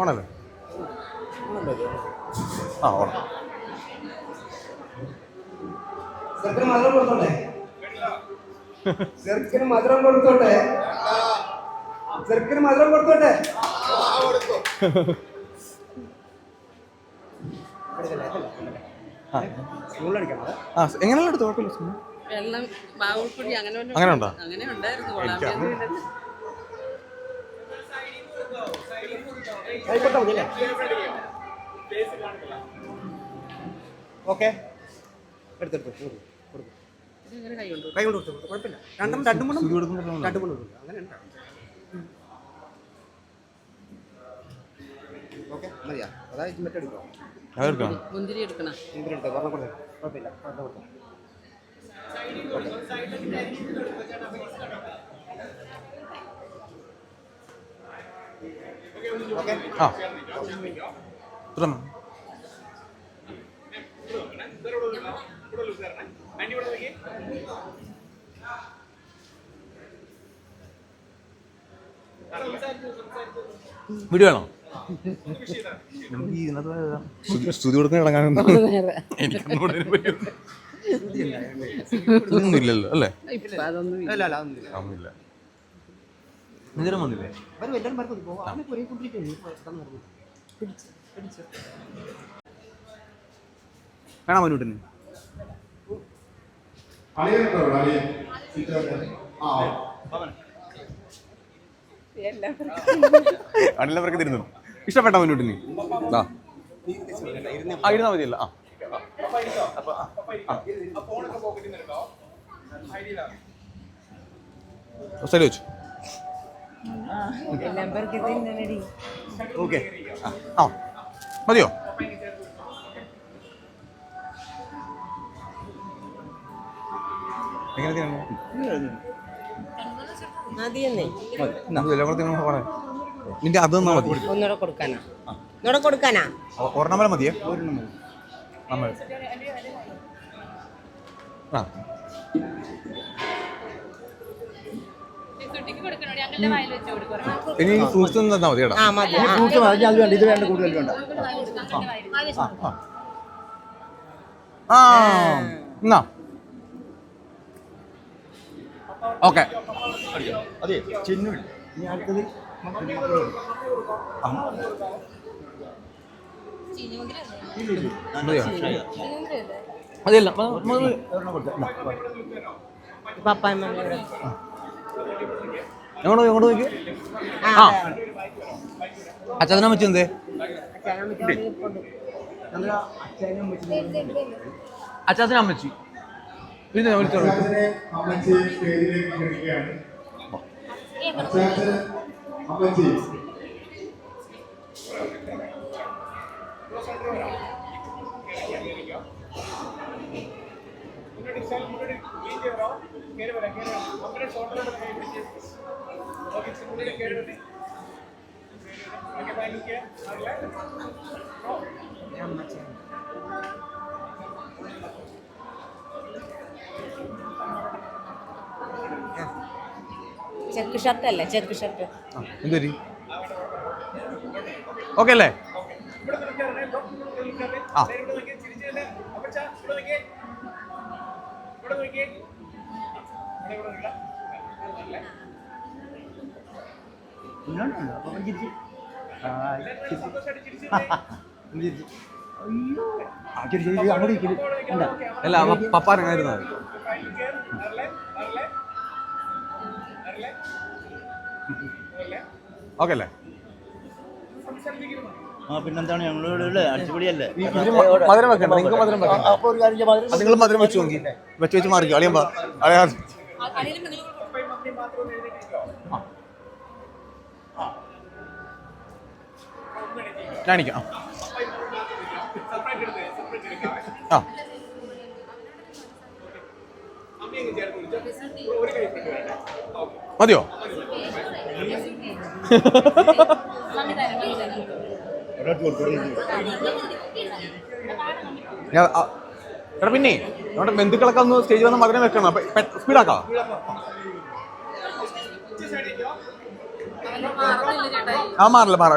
ഓണല്ലേ ആ ഓണം. ചെറുക്കിന് മധുരം കൊടുത്തോട്ടെ ചെറുക്കിന് മധുരം കൊടുത്തോട്ടെ എങ്ങനെയുള്ള എടുത്തു കുഴപ്പമില്ല അങ്ങനെ ഉണ്ടോ? അങ്ങനെ ഉണ്ടായിരുന്നു. ആയിക്കോട്ടെ മതിയല്ലേ? ഓക്കെ. എടുത്തെടുത്തു. കൊടുക്കും കൊടുക്കും കൈ കൊണ്ട് കൊണ്ട് കൊടുത്തു. കുഴപ്പമില്ല. രണ്ടും രണ്ടും കൊടുക്കുന്നുണ്ടോ? രണ്ടും കൊടുക്കും അങ്ങനെ ഓക്കെ മതിയാ. അതായത് മറ്റെടുക്കോ മുന്തിരി എടുക്കണം. എന്തിനുണ്ട് പറഞ്ഞ കൊടുത്തു. കുഴപ്പമില്ല. പറഞ്ഞ കൊടുത്തു. ഓക്കെ. ആ. മതി. വീഡിയോ ഇതിനകത്ത് സ്തുതി- കൊടുക്കുന്ന എനിക്കൊന്നും ഇല്ലല്ലോ അല്ലേ? ഇപ്പൊ അതൊന്നും ഇല്ല. നിജരം വന്നില്ലേ വരും എല്ലാവരും മറന്നു പോകും അവനെ കുറേ കൊണ്ടിരിക്കുന്നു കാണാൻ മുന്നോട്ടിന് എല്ലാവർക്കും തരുന്നു ഇഷ്ടപ്പെട്ട മുന്നോട്ടിന് ആ ആ ഇരുന്നാ മതിയല്ല. ആ. സ്ഥലം വെച്ചു? ഓക്കെ. ആ മതിയോ? മതി. നിന്റെ അത് തന്നാ മതി. ഒന്നുകൂടെ കൊടുക്കാനാ. ഒന്നുകൂടെ കൊടുക്കാനാ? ഒ- ഒരെണ്ണം മതിയേ? നമ്മൾ. ആ. ഇനി ഫ്രൂട്ട്സ് തന്നാ മതി കേട്ടോ. ആ മതി. വേണ്ട ഇത് വേണ്ട കൂടുതൽ വേണ്ട. ആ എന്നാ ഓക്കെ. അതെ ചിന്നു ഇനി അടുത്തത് എങ്ങോട്ട് എങ്ങോട്ട് നോക്കി ആ അച്ഛനെ വെച്ച് എന്തേ? അച്ഛനെ അമ്മച്ചി. പിന്നെ വിളിച്ചോളൂ അമ്മച്ചി ചെക്ക് ഷർട്ട് അല്ലേ? Check shirt. എന്തൊരു? ഓക്കെ അല്ലേ? ആ. അങ്ങോട്ട് ഇരിക്കൽ. കണ്ടാ? അല്ല പപ്പ ഇറങ്ങായിരുന്നത് ഓക്കെ അല്ലേ? ആ പിന്നെന്താണ്? ഞങ്ങളുടെ അടിച്ചുപൊളിയല്ലേ? മധുരം വെക്കണ്ട നിങ്ങൾക്ക് മധുരം വെക്കാം അപ്പൊ ഒരു കാര്യം ചെയ്യാം, മധുരം നിങ്ങൾ മധുരം വെച്ച് നോക്കി. വെച്ച് വെച്ച് മാറിക്കോ. അളിയമ്പാ അളിയാ കാണിക്കാം ആ. മതിയോ? എടാ പിന്നെ നമ്മുടെ ബന്ധുക്കളൊക്കെ ഒന്ന് സ്റ്റേജ് വന്ന മകനെ വെക്കണം. അപ്പൊ സ്പീഡാക്കാം ആ മാറില്ല മാറാ.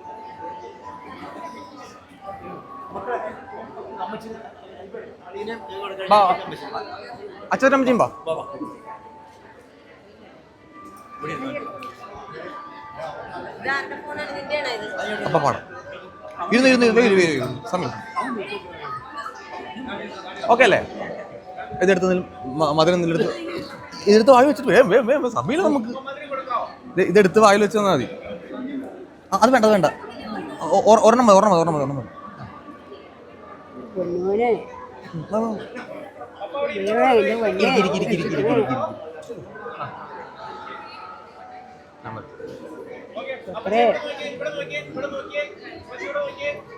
വാ അച്ഛനും അമ്മച്ചിയും ഇത് അപ്പൊ പാടാം ഇരുന്ന് ഇരുന്ന് ഇരുന്ന് ഇരുന്ന് ഇരുന്ന് സമയം. ഓക്കെ അല്ലേ? ഇതെടുത്ത് മധുരം നിലെടുത്ത് ഇതെടുത്ത് വായി വെച്ചിട്ട് വേം വേം വേം സമയം നമുക്ക്. ഇത് ഇതെടുത്ത് വായിൽ വെച്ച് തന്നാൽ മതി. അത് വേണ്ട അത് വേണ്ട. ഒരെണ്ണം മതി ഒരെണ്ണം മതി ഒരെണ്ണം മതി ഒരെണ്ണം മതി. പൊന്നോനെ.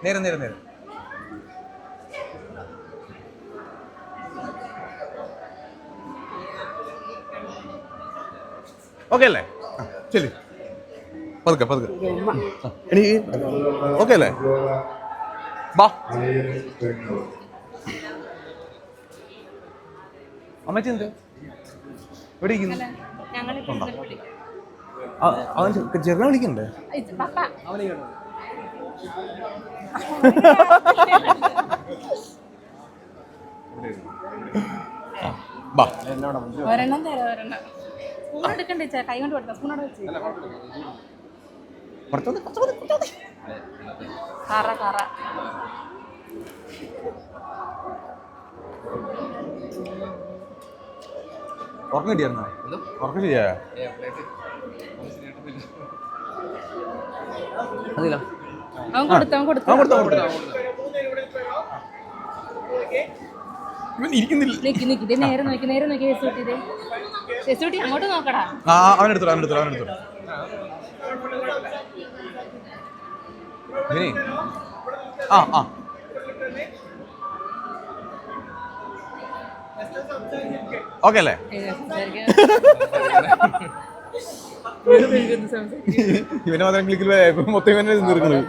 നേരെ നേരെ നേരെ. ഓക്കെ അല്ലേ? ശരി പതുക്കെ പതുക്കെ. ഓക്കെ അല്ലേ? ബാ. അമ്മച്ചി എന്ത്? എവിടെ ഇരിക്കുന്നു? അവൻ ചെറുക്കനെ വിളിക്കണ്ടേ? ഒരെണ്ണം തരാം ഒരെണ്ണം. സ്പൂൺ എടുക്കണ്ടേ കൈ കൊണ്ട് കൊടുക്കാം സ്പൂൺ അവിടെ വെച്ച്. പുറത്തോട്ട് കുറച്ചുകൂടി കുറച്ചുകൂടി. കറ കറ. ഉറക്കം കിട്ടിയായിരുന്നോ ഉറക്കം ശരിയാ അതില്ല അവൻ കൊടുത്തു അവൻ കൊടുത്തു. കൊടുത്തോ കൊടുത്തോ. നിക്ക് നിക്ക്. ദേ നേരെ നോക്കി നേരെ നോക്കി യെസൂട്ടി ദേ. യെസൂട്ടി അങ്ങോട്ട് നോക്കടാ. ആ അവനെടുത്തു അവനെടുത്തു അവനെടുത്തോ ഇവനെ ആ ആ. ഓക്കെ അല്ലേ? ഇവനെ മാത്രം ക്ലിക്കിൽ മൊത്തം ഇവനെ നിർക്കുന്നത്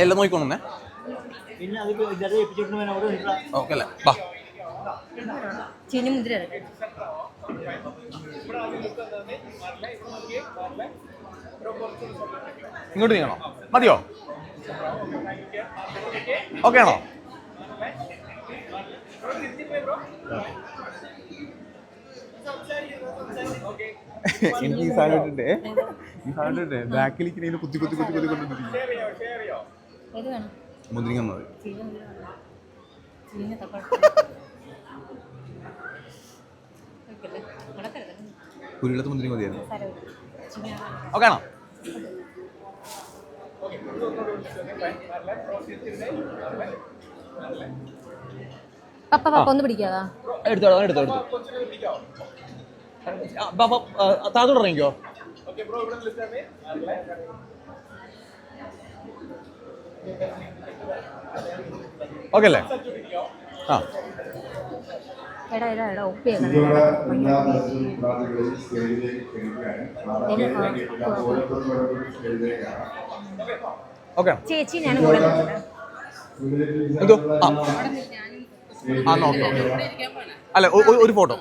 എല്ലാം നോക്കിക്കോണേ ഓക്കെ അല്ലേ? ബാ ചീനി മുദ്ര ഇങ്ങോട്ട് നീങ്ങണോ? മതിയോ? ഓക്കെ ആണോ? എനിക്ക് ഈ സാധനം ഇട്ടിട്ടേ ഈ സാധനം ഇട്ടിട്ടേ ബാക്കിലേക്ക് ഇങ്ങനെ കുത്തി കുത്തി കുത്തി കുത്തി വേണം? മുദ്രിങ്ങ മതി. കുരുവിളത്ത് മുന്തിരി മതിയായിരുന്നു. ഓക്കെ ആണോ പപ്പ പപ്പ ഒന്ന് പിടിക്കാതാ എടുത്തോ എടുത്തോ എടുത്തോ ഇറങ്ങിക്കോ. ഓക്കെ അല്ലേ? ആ. എടാ ഓക്കെ ചേച്ചി ഞാൻ കൂടെ നിൽക്കട്ടെ. എന്തോ? ആ. ആ നോക്കാം അല്ല ഒരു ഫോട്ടോ.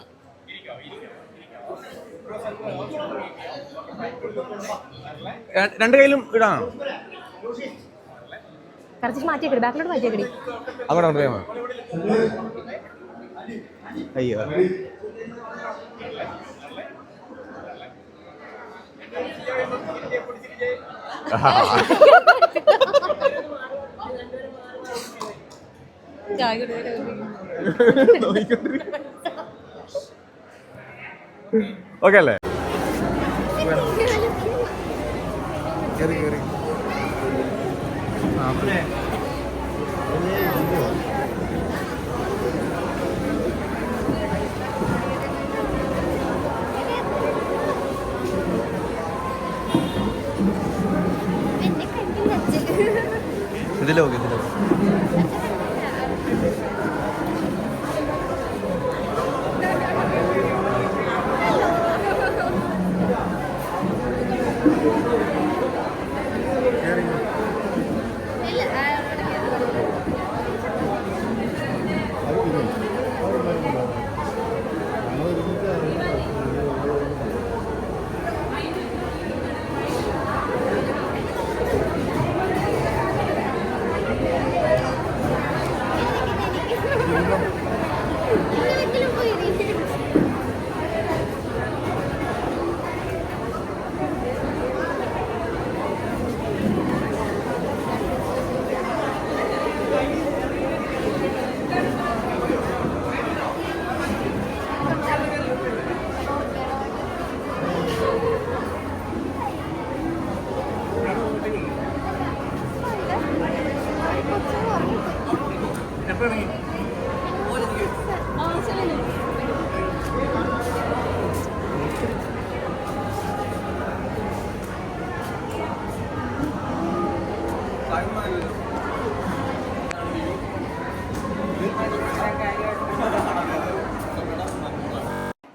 രണ്ട് കയ്യിലും ഇടാണോ കറച്ച് മാറ്റിയേക്കടി ബാക്കിലോട്ട് മാറ്റിയേക്കടി അങ്ങോട്ട് അങ്ങോട്ട് അയ്യോ. ഓക്കെ അല്ലേ? കേറി കേറി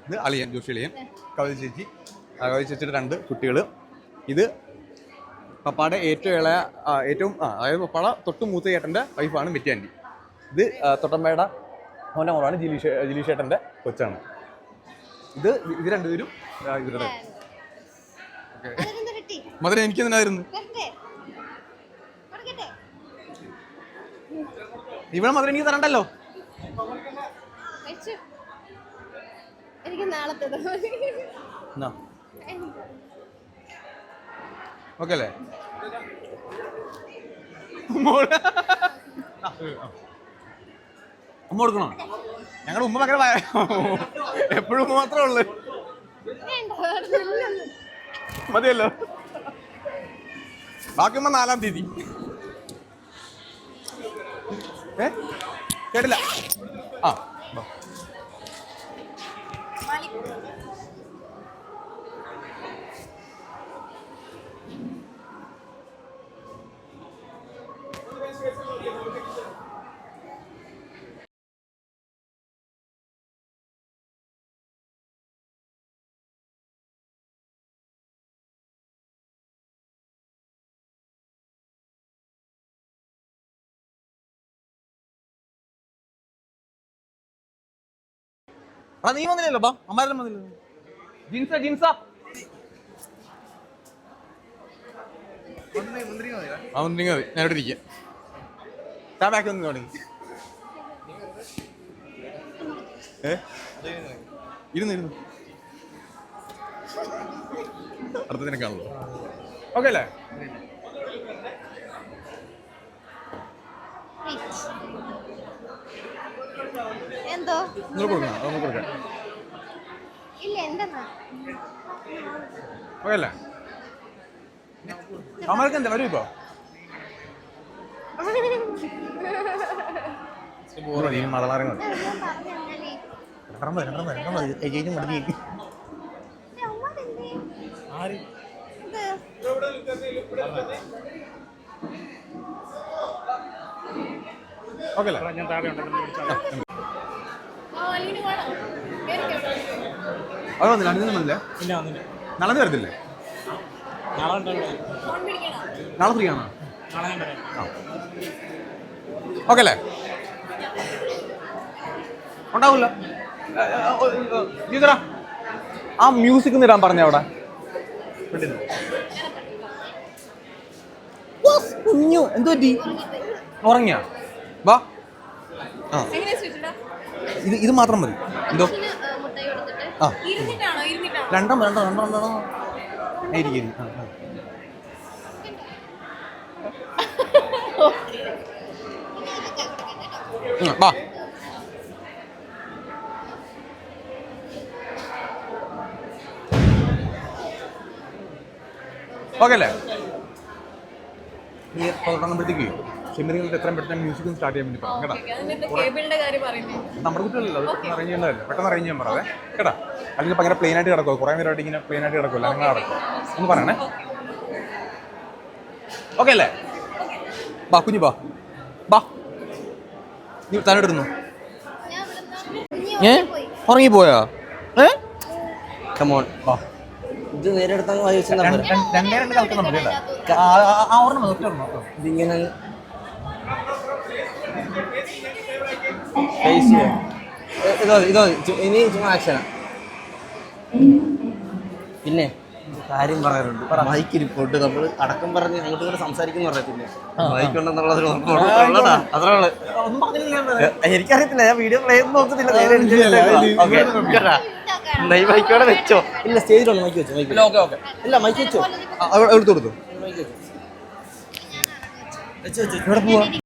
ഇത് അളിയൻ ജോഷി അളിയൻ കവിത ചേച്ചി കവിത ചേച്ചിയുടെ രണ്ട് കുട്ടികൾ ഇത് പപ്പാടെ ഏറ്റവും ഇളയ ഏറ്റവും അതായത് പപ്പാടെ തൊട്ട് മൂത്ത ചേട്ടന്റെ വൈഫാണ് മെറ്റിയാന്റി ഇത് തൊട്ടമ്മയുടെ മോന്റെ മോളാണ് ജിലീഷ് ജിലീഷ് ഏട്ടന്റെ കൊച്ചാണ്. ഇത് ഇത് രണ്ടുപേരും ഇവരുടെ. മധുര എനിക്ക് എന്തിനായിരുന്നു ഇവിടെ മധുര എനിക്ക് തരണ്ടല്ലോ. എനിക്ക് നാളത്തെ എന്നാ? ഓക്കെ അല്ലേ. ഉമ്മ കൊടുക്കണോ? ഞങ്ങളുടെ ഉമ്മ ഭയങ്കര ഭയ- എപ്പോഴും ഉമ്മ മാത്രമേ ഉള്ളു. മതിയല്ലോ. ബാക്കി ഉമ്മ നാലാം തീയതി. ഏ? കേട്ടില്ല. ആ നീ വന്നില്ലല്ലോ ബാ. അമ്മാരെല്ലാം വന്നില്ലല്ലോ ജിൻസ ജിൻസ. ആ മുന്തിരിങ്ങ മതി. ഞാൻ ഇവിടെ ഇരിക്കാം. താ ബാക്ക് ഒന്ന് തുടങ്ങി ഏ? ഇരുന്ന് ഇരുന്ന്. അടുത്തതിനെ കാണുള്ളൂ ഓക്കെ അല്ലേ? എന്തോ? ഇല്ല എന്തെന്നാ? ഓക്കെ അല്ലേ അമ്മയ്ക്ക് എന്താ വരൂ ഇപ്പോ. ഞാൻ ഓക്കെ അല്ലേ അത് വന്നില്ല? അടുത്തൊന്നും വന്നില്ല? നാളെ വരത്തില്ലേ? നാളെ ഫ്രീ ആണോ? ഓക്കെ അല്ലേ ഉണ്ടാവില്ല ആ. മ്യൂസിക് ഇടാൻ പറഞ്ഞ അവിടെ. കുഞ്ഞു. എന്തു പറ്റി? ഉറങ്ങിയ? വാ. ആ. ഇത് ഇത് മാത്രം മതി. എന്തോ? ആ രണ്ടോ രണ്ടോ രണ്ടോ രണ്ടോ. ഇരിക്കും ആ വാ. ഓക്കെ അല്ലേ നീ തുടങ്ങുമ്പോഴത്തേക്ക് ഷെമിറികളുടെ എത്രയും പെട്ടെന്ന് മ്യൂസിക്കും സ്റ്റാർട്ട് ചെയ്യാൻ വേണ്ടി പറഞ്ഞു കേട്ടോ? നമ്മുടെ കുട്ടികളല്ലോ അത് പെട്ടെന്ന് അറേഞ്ച് ചെയ്യേണ്ടതല്ലേ പെട്ടെന്ന് അറേഞ്ച് ചെയ്യാൻ പറയാം കേട്ടാ? അല്ലെങ്കിൽ ഭയങ്കര പ്ലെയിൻ ആയിട്ട് കിടക്കുമോ കുറേ നേരമായിട്ട് ഇങ്ങനെ പ്ലെയിൻ ആയിട്ട് കിടക്കുമല്ലോ അങ്ങനെ കിടക്കും ഒന്ന് പറയണേ. ഓക്കെ. അല്ലേ? ബാ കുഞ്ഞു ബാ. ബാ. നീ തന്നെടുന്നു ഏ? ഉറങ്ങിപ്പോയാ? ഏ? കമോൺ ബാ. ഇത് നേരെ എടുത്താൽ വായിച്ച നമ്പർ രണ്ടേ രണ്ട് കളിക്കണം മതി കേട്ടോ ആ, ആ, ആ ഒരെണ്ണം മതി, ഒറ്റ ഒരെണ്ണം കേട്ടോ. ഇതിങ്ങനെ ഫേസ് ചെയ്യാം ഇതോ ഇതോ ഇനി ചുമ്മാ ആക്ഷനാ പിന്നെ കാര്യം പറയാറുണ്ട് മൈക്ക് റിപ്പോർട്ട് നമ്മൾ അടക്കം പറഞ്ഞ് അങ്ങോട്ട് ഇങ്ങോട്ട് സംസാരിക്കുന്നു പറയത്തില്ലേ മൈക്ക് ഉണ്ടെന്നുള്ളത് ഒന്നും പറഞ്ഞില്ല എനിക്കറിയത്തില്ല. ഞാൻ വീഡിയോ പ്ലേ നോക്കത്തില്ല. നേരെ ഓക്കേ, കേട്ടാ? എന്നാ ഈ മൈക്കോടെ വെച്ചോ. ഇല്ല സ്റ്റേജിലുണ്ട് മൈക്ക് വെച്ചോ മൈക്ക് ഓക്കെ ഓക്കെ ഇല്ല മൈക്ക് വെച്ചോ. എടുത്തു കൊടുത്തു. വെച്ചോ വെച്ചോ. ഇവിടെ പോവാ.